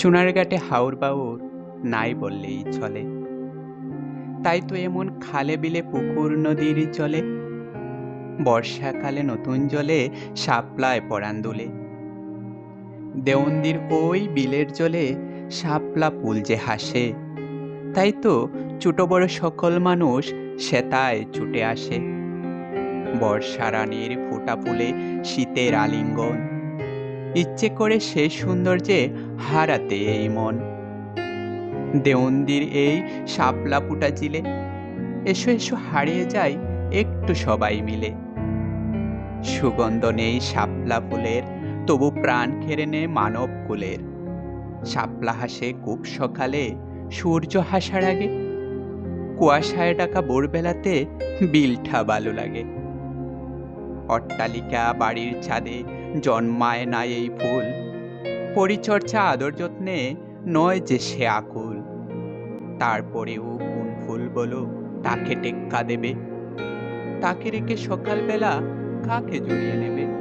চুনারঘাটে হাউর বাউর নাই বললেই চলে। তাই তো এমন খালে বিলে পুকুর নদীর চলে বর্ষাকালে নতুন জলে শাপলায় পরান দুলে। দেওন্দির ওই বিলের জলে শাপলা পুল যে হাসে, তাই তো ছোট বড় সকল মানুষ সেতায় ছুটে আসে। বর্ষা রানীর ফোঁটা ফুলে শীতের আলিঙ্গন, ইচ্ছে করে সেই সৌন্দর্যে হারাতে এই মন। দেওন্দির এই শাপলা ফুটা জিলে এসো এসো, হারিয়ে যায় একটু সবাই মিলে। সুগন্ধ নেই শাপলা ফুলের, তবু প্রাণ কেড়ে নেয় মানব কুলের। শাপলা হাসে খুব সকালে, সূর্য হাসার আগে। কুয়াশায় ডাকা ভোরবেলাতে বিলঠা ভালো লাগে। অট্টালিকা বাড়ির ছাদে জন্মায় না এই ফুল। পরিচর্যা আদর যত্নে নয় যে সে আকুল। তারপরেও কোন ফুল বলো, তাকে টেক্কা দেবে। তাকে রেখে সকালবেলা কাকে জড়িয়ে নেবে?